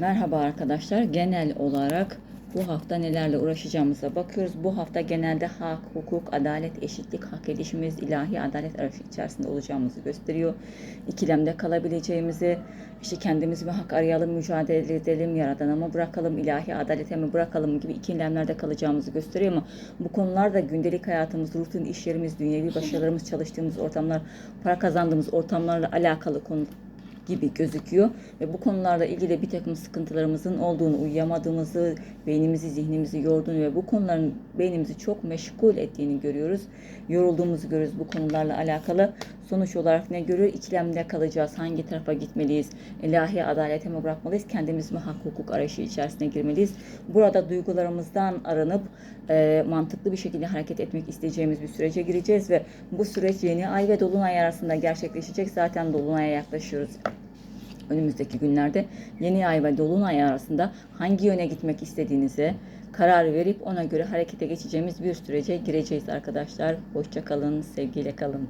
Merhaba arkadaşlar. Genel olarak bu hafta nelerle uğraşacağımıza bakıyoruz. Bu hafta genelde hak, hukuk, adalet, eşitlik, hak edişimiz, ilahi adalet arayışı içerisinde olacağımızı gösteriyor. İkilemde kalabileceğimizi, işte kendimiz mi hak arayalım, mücadele edelim, yaradana mı bırakalım, ilahi adalete mi bırakalım gibi ikilemlerde kalacağımızı gösteriyor ama bu konular da gündelik hayatımız, rutin işlerimiz, dünyevi başarılarımız, çalıştığımız ortamlar, para kazandığımız ortamlarla alakalı konu gibi gözüküyor ve bu konularla ilgili bir takım sıkıntılarımızın olduğunu, uyuyamadığımızı, beynimizi, zihnimizi yorduğunu ve bu konuların beynimizi çok meşgul ettiğini görüyoruz. Yorulduğumuzu görüyoruz bu konularla alakalı. Sonuç olarak ne görüyor? İkilemde kalacağız. Hangi tarafa gitmeliyiz? İlahi adalete mi bırakmalıyız? Kendimiz mi hak hukuk arayışı içerisine girmeliyiz? Burada duygularımızdan arınıp e, mantıklı bir şekilde hareket etmek isteyeceğimiz bir sürece gireceğiz ve bu süreç yeni ay ve dolunay arasında gerçekleşecek. Zaten dolunaya yaklaşıyoruz önümüzdeki günlerde yeni ay ve dolunay arasında hangi yöne gitmek istediğinize karar verip ona göre harekete geçeceğimiz bir sürece gireceğiz arkadaşlar. Hoşça kalın, sevgiyle kalın.